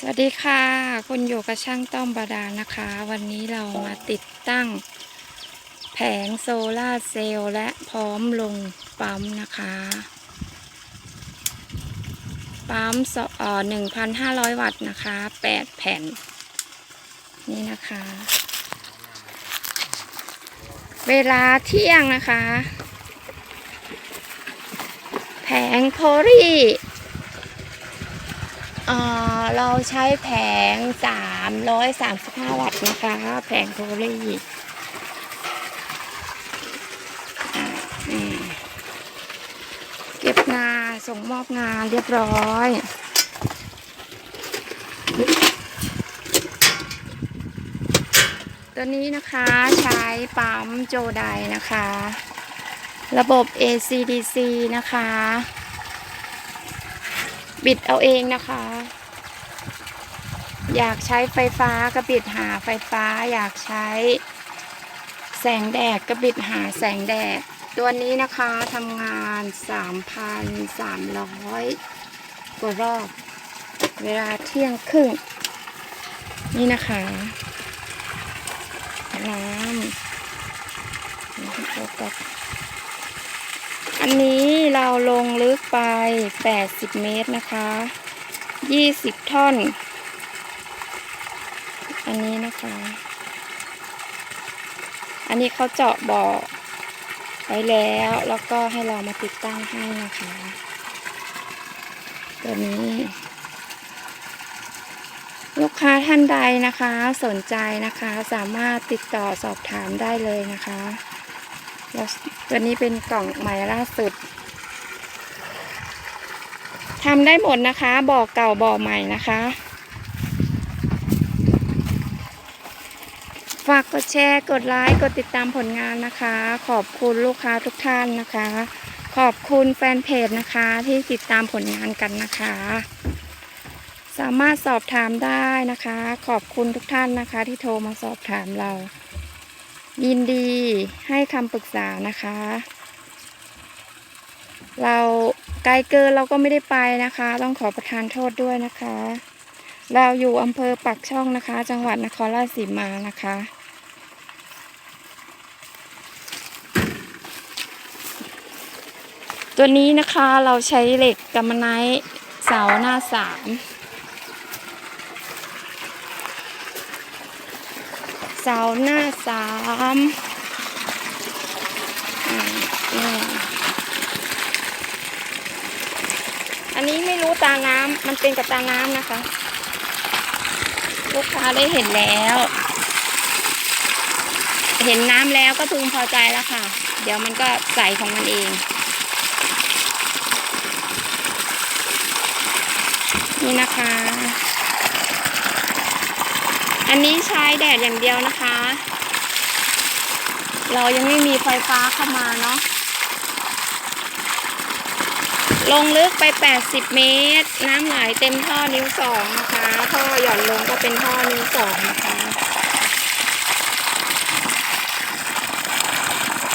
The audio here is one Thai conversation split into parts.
สวัสดีค่ะ คุณอยู่กับช่างต้อมบาดาลนะคะ วันนี้เรามาติดตั้ง แผงโซลาร์เซลล์และพร้อมลงปั๊มนะคะ ปั๊มเอ่อ1,500วัตต์นะคะ8แผ่น นี่นะคะ เวลาเที่ยงนะคะ แผงโพลี เราใช้แผง 335 วัตต์นะคะ แผงโพลีอะนี่เก็บงานส่งมอบงานเรียบร้อยตัวนี้นะคะใช้ปั๊มโจไดนะคะ ระบบ ACDC นะคะ บิดเอาเองนะคะ อยากใช้ไฟฟ้าก็บิดหาไฟฟ้า อยากใช้ แสงแดดก็บิดหาแสงแดด ตัวนี้นะคะทำงาน 3,300 กว่ารอบ เวลาเที่ยงครึ่ง นี่นะคะน้ำอันนี้ เราลงลึกไป 80 เมตรนะคะ 20 ท่อน อันนี้นะคะ อันนี้เขาเจาะบ่อไว้แล้วแล้วก็ให้เรามาติดตั้งให้นะคะ ตัวนี้ ลูกค้าท่านใดนะคะ สนใจนะคะสามารถติดต่อสอบถามได้เลยนะคะแล้วตัวนี้เป็นกล่องใหม่ล่าสุด ทำได้หมดนะคะ บ่อเก่าบ่อใหม่นะคะ ฝากกดแชร์ กดไลค์ กดติดตามผลงานนะคะ ขอบคุณลูกค้าทุกท่านนะคะ ขอบคุณแฟนเพจนะคะที่ติดตามผลงานกันนะคะ สามารถสอบถามได้นะคะ ขอบคุณทุกท่านนะคะ ที่โทรมาสอบถามเรา ยินดีให้คำปรึกษานะคะ เรา ไกลเกินเราก็ไม่ได้ไปนะคะ ต้องขอประทานโทษด้วยนะคะ เราอยู่อำเภอปักช่องนะคะ จังหวัดนครราชสีมานะคะ ตัวนี้นะคะเราใช้เหล็กกัมมันไนท์เสาหน้าสามเสาหน้าสามนี่ อันนี้ไม่รู้ตาน้ำมันเป็นกับตาน้ำนะคะ ลูกค้าได้เห็นแล้ว เห็นน้ำแล้วก็พึงพอใจแล้วค่ะ เดี๋ยวมันก็ใสของมันเอง นี่นะคะ อันนี้ใช้แดดอย่างเดียวนะคะ เรายังไม่มีไฟฟ้าเข้ามาเนาะ ลงลึกไป 80 เมตร น้ำไหลเต็มท่อนิ้วสองนะคะ ท่อหย่อนลงก็เป็นท่อนิ้วสองนะคะ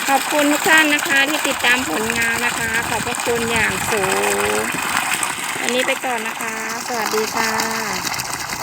ขอบคุณทุกท่านนะคะที่ติดตามผลงานนะคะ ขอบพระคุณอย่างสูง วันนี้ไปก่อนนะคะ สวัสดีค่ะ